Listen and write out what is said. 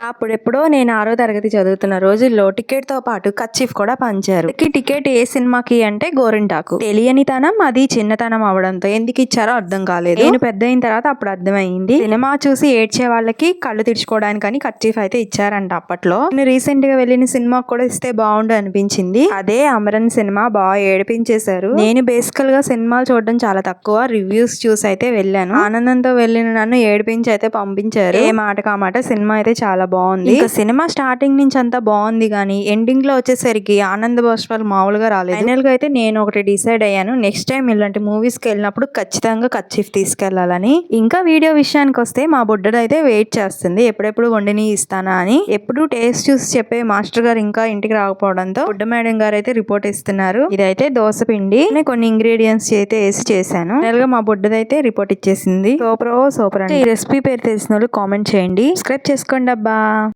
అప్పుడెప్పుడో నేను ఆరో తరగతి చదువుతున్న రోజుల్లో టికెట్తో పాటు కచ్చిఫ్ కూడా పంచారు. ఈ టికెట్ ఏ సినిమాకి అంటే గోరింటాకు. తెలియనితనం అది చిన్నతనం అవడంతో ఎందుకు ఇచ్చారో అర్థం కాలేదు. నేను పెద్ద అయిన తర్వాత అప్పుడు అర్థమైంది. సినిమా చూసి ఏడ్చే వాళ్ళకి కళ్ళు తెరుచుకోవడానికని కచ్చిఫ్ అయితే ఇచ్చారంట అప్పట్లో. నేను రీసెంట్గా వెళ్ళిన సినిమా కూడా ఇస్తే బాగుండు అనిపించింది. అదే అమరన్ సినిమా బాగా ఏడిపించేశారు. నేను బేసికల్గా సినిమాలు చూడడం చాలా తక్కువ. రివ్యూస్ చూసి అయితే వెళ్ళాను. ఆనందంతో వెళ్ళిన నన్ను ఏడిపించి అయితే పంపించారు. ఏ మాట కామాట సినిమా అయితే చాలా బాగుంది. ఇంకా సినిమా స్టార్టింగ్ నుంచి అంతా బాగుంది కానీ ఎండింగ్లో వచ్చేసరికి ఆనంద బాష్పాలు మామూలుగా రాలేదు. ఫైనల్గా అయితే నేను ఒకటి డిసైడ్ అయ్యాను. నెక్స్ట్ టైం ఇలాంటి మూవీస్కి వెళ్ళినప్పుడు ఖచ్చితంగా కచ్చిఫ్ తీసుకెళ్ళాలని ఇంకా వీడియో విషయానికి వస్తే మా బుడ్డడు అయితే వెయిట్ చేస్తుంది. ఎప్పుడెప్పుడు వండిని ఇస్తానా అని. ఎప్పుడు టేస్ట్ చూసి చెప్పే మాస్టర్ గారు ఇంకా ఇంటికి రాకపోవడంతో బుడ్డ మేడం గారు అయితే రిపోర్ట్ ఇస్తున్నారు. ఇదైతే దోశ పిండి. నేను కొన్ని ఇంగ్రీడియంట్స్ అయితే వేసి చేశాను. ఫైనల్గా మా బుడ్డదైతే రిపోర్ట్ ఇచ్చేసింది. సూపర్ సూపర్ అండి. ఈ రెసిపీ పేరు తెలిసిన వాళ్ళు కామెంట్ చేయండి. సబ్స్క్రైబ్ చేసుకోండి అబ్బా. 감사합니다.